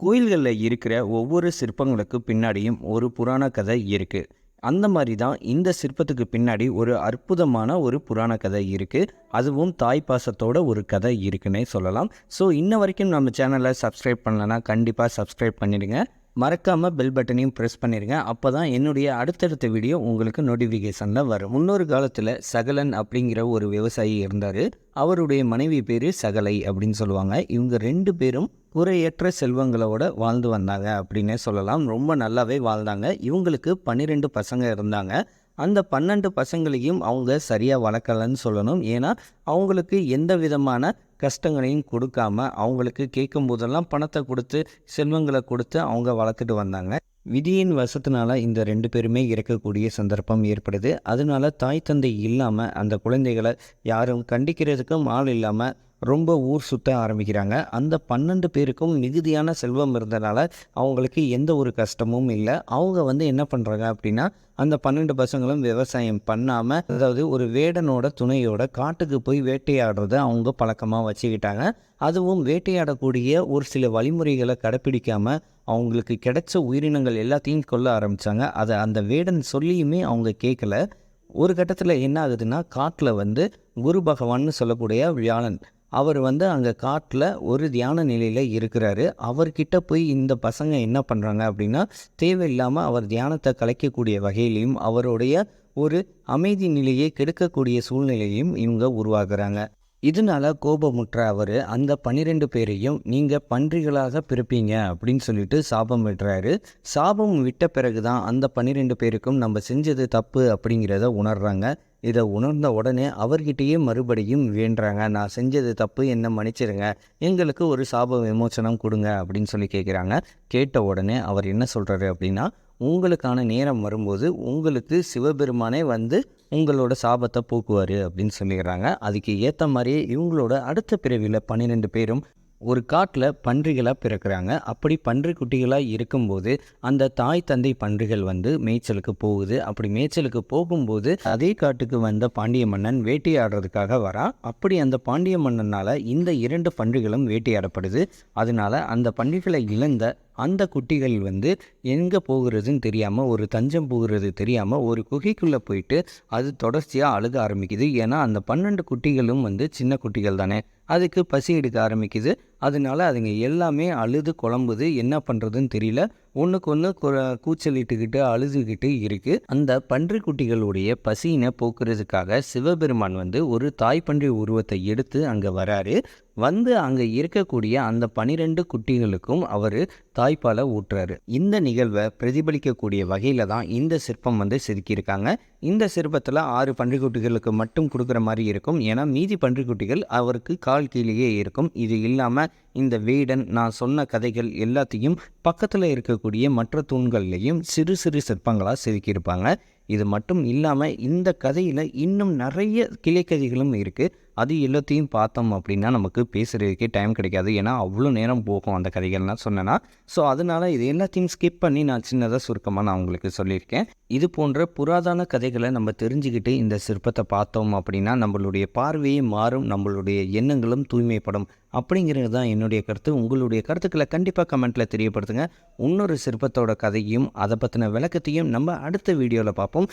கோயில்களில் இருக்கிற ஒவ்வொரு சிற்பங்களுக்கு பின்னாடியும் ஒரு புராண கதை இருக்குது அந்த மாதிரி தான் இந்த சிற்பத்துக்கு பின்னாடி ஒரு அற்புதமான ஒரு புராண கதை இருக்குது அதுவும் தாய் பாசத்தோட ஒரு கதை இருக்குன்னே சொல்லலாம். ஸோ இன்ன வரைக்கும் நம்ம சேனலை சப்ஸ்கிரைப் பண்ணலன்னா கண்டிப்பாக சப்ஸ்கிரைப் பண்ணிடுங்க. மறக்காமல் பெல் பட்டனையும் ப்ரெஸ் பண்ணிடுங்க. அப்போ தான் என்னுடைய அடுத்தடுத்த வீடியோ உங்களுக்கு நோட்டிஃபிகேஷனில் வரும். முன்னொரு காலத்தில் சகலன் அப்படிங்கிற ஒரு விவசாயி இருந்தார். அவருடைய மனைவி பேர் சகலை அப்படின்னு சொல்லுவாங்க. இவங்க ரெண்டு பேரும் குறையற்ற செல்வங்களோட வாழ்ந்து வந்தாங்க அப்படின்னே சொல்லலாம். ரொம்ப நல்லாவே வாழ்ந்தாங்க. இவங்களுக்கு பன்னிரெண்டு பசங்க இருந்தாங்க. அந்த பன்னெண்டு பசங்களையும் அவங்க சரியாக வளர்க்கலன்னு சொல்லணும். ஏன்னா அவங்களுக்கு எந்த விதமான கஷ்டங்களையும் கொடுக்காம அவங்களுக்கு கேட்கும் போதெல்லாம் பணத்தை கொடுத்து செல்வங்களை கொடுத்து அவங்க வளர்த்துட்டு வந்தாங்க. விதியின் வசத்தினால இந்த ரெண்டு பேருமே இறக்கக்கூடிய சந்தர்ப்பம் ஏற்படுது. அதனால தாய் தந்தை இல்லாமல் அந்த குழந்தைகளை யாரும் கண்டிக்கிறதுக்கும் ஆள் இல்லாமல் ரொம்ப ஊர் சுத்த ஆரம்பிக்கிறாங்க. அந்த பன்னெண்டு பேருக்கும் மிகுதியான செல்வம் இருந்தனால அவங்களுக்கு எந்த ஒரு கஷ்டமும் இல்லை. அவங்க வந்து என்ன பண்ணுறாங்க அப்படின்னா அந்த பன்னெண்டு பசங்களும் விவசாயம் பண்ணாமல் அதாவது ஒரு வேடனோட துணையோட காட்டுக்கு போய் வேட்டையாடுறத அவங்க பழக்கமாக வச்சுக்கிட்டாங்க. அதுவும் வேட்டையாடக்கூடிய ஒரு சில வழிமுறைகளை கடைப்பிடிக்காமல் அவங்களுக்கு கிடைச்ச உயிரினங்கள் எல்லாத்தையும் கொல்ல ஆரம்பித்தாங்க அதை அந்த வேடன் சொல்லியுமே அவங்க கேட்கல ஒரு கட்டத்தில் என்ன ஆகுதுன்னா காட்டில் வந்து குரு பகவான்னு சொல்லக்கூடிய வியாழன் அவர் வந்து அங்கே காட்டில் ஒரு தியான நிலையில் இருக்கிறாரு. அவர்கிட்ட போய் இந்த பசங்க என்ன பண்ணுறாங்க அப்படின்னா தேவையில்லாமல் அவர் தியானத்தை கலைக்கக்கூடிய வகையிலையும் அவருடைய ஒரு அமைதி நிலையை கெடுக்கக்கூடிய சூழ்நிலையும் இவங்க உருவாக்குறாங்க. இதனால கோபமுற்ற அவர் அந்த பன்னிரெண்டு பேரையும் நீங்கள் பன்றிகளாக பிறப்பீங்க அப்படின்னு சொல்லிட்டு சாபம் விடுறாரு சாபம் விட்ட பிறகு தான் அந்த பன்னிரெண்டு பேருக்கும் நம்ம செஞ்சது தப்பு அப்படிங்கிறத உணர்றாங்க. இதை உணர்ந்த உடனே அவர்கிட்டயே மறுபடியும் வேண்டுறாங்க. நான் செஞ்சது தப்பு என்ன மன்னிச்சிருங்க. எங்களுக்கு ஒரு சாப விமோசனம் கொடுங்க அப்படின்னு சொல்லி கேட்குறாங்க கேட்ட உடனே அவர் என்ன சொல்கிறாரு அப்படின்னா உங்களுக்கான நேரம் வரும்போது உங்களுக்கு சிவபெருமானே வந்து உங்களோட சாபத்தை போக்குவார் அப்படின்னு சொல்லிடுறாங்க. அதுக்கு ஏற்ற மாதிரியே இவங்களோட அடுத்த பிறவியில் பன்னிரெண்டு பேரும் ஒரு காட்டில் பன்றிகளாக பிறக்கிறாங்க. அப்படி பன்றி குட்டிகளாக இருக்கும்போது அந்த தாய் தந்தை பன்றிகள் வந்து மேய்ச்சலுக்கு போகுது. அப்படி மேய்ச்சலுக்கு போகும்போது அதே காட்டுக்கு வந்த பாண்டிய மன்னன் வேட்டையாடுறதுக்காக வரா. அப்படி அந்த பாண்டிய மன்னனால் இந்த இரண்டு பன்றிகளும் வேட்டையாடப்படுது. அதனால அந்த பன்றிகளை இழந்த அந்த குட்டிகள் வந்து எங்கே போகிறதுன்னு தெரியாமல் ஒரு தஞ்சம் போகிறது தெரியாமல் ஒரு குகைக்குள்ளே போயிட்டு அது தொடர்ச்சியாக அழுக ஆரம்பிக்குது. ஏன்னா அந்த பன்னெண்டு குட்டிகளும் வந்து சின்ன குட்டிகள் தானே. அதுக்கு பசி எடுக்க ஆரம்பிக்குது. அதனால அதுங்க எல்லாமே அழுது குழம்புது. என்ன பண்ணுறதுன்னு தெரியல. ஒன்றுக்கு ஒன்று கூச்சலிட்டுக்கிட்டு அழுதுகிட்டு இருக்குது அந்த பன்றி குட்டிகளுடைய பசியினை போக்குறதுக்காக சிவபெருமான் வந்து ஒரு தாய் பன்றி உருவத்தை எடுத்து அங்கே வராரு. வந்து அங்கே இருக்கக்கூடிய அந்த பனிரெண்டு குட்டிகளுக்கும் அவர் தாய்ப்பாலை ஊட்டுறாரு. இந்த நிகழ்வை பிரதிபலிக்கக்கூடிய வகையில் தான் இந்த சிற்பம் வந்து செதுக்கியிருக்காங்க. இந்த சிற்பத்தில் ஆறு பன்றிக்குட்டிகளுக்கு மட்டும் கொடுக்குற மாதிரி இருக்கும். ஏன்னா மீதி பன்றிக்குட்டிகள் அவருக்கு கால் கீழேயே இருக்கும். இது இல்லாமல் இந்த வேடன் நான் சொன்ன கதைகள் எல்லாத்தையும் பக்கத்தில் இருக்கக்கூடிய மற்ற தூண்கள்லேயும் சிறு சிறு சிற்பங்களாக செதுக்கியிருப்பாங்க. இது மட்டும் இல்லாமல் இந்த கதையில் இன்னும் நிறைய கிளைக்கதைகளும் இருக்குது அது எல்லாத்தையும் பார்த்தோம் அப்படின்னா நமக்கு பேசுகிறதுக்கே டைம் கிடைக்காது. ஏன்னா அவ்வளோ நேரம் போகும் அந்த கதைகள்லாம் சொன்னேன்னா. ஸோ அதனால் இது எல்லாத்தையும் ஸ்கிப் பண்ணி நான் சின்னதாக சுருக்கமாக நான் உங்களுக்கு சொல்லியிருக்கேன். இது போன்ற புராதன கதைகளை நம்ம தெரிஞ்சுக்கிட்டு இந்த சிற்பத்தை பார்த்தோம் அப்படின்னா நம்மளுடைய பார்வையே மாறும் நம்மளுடைய எண்ணங்களும் தூய்மைப்படும். அப்படிங்கிறது தான் என்னுடைய கருத்து. உங்களுடைய கருத்துக்களை கண்டிப்பாக கமெண்ட்டில் தெரியப்படுத்துங்க. இன்னொரு சிற்பத்தோட கதையும் அதை பற்றின விளக்கத்தையும் நம்ம அடுத்த வீடியோவில் பார்ப்போம்.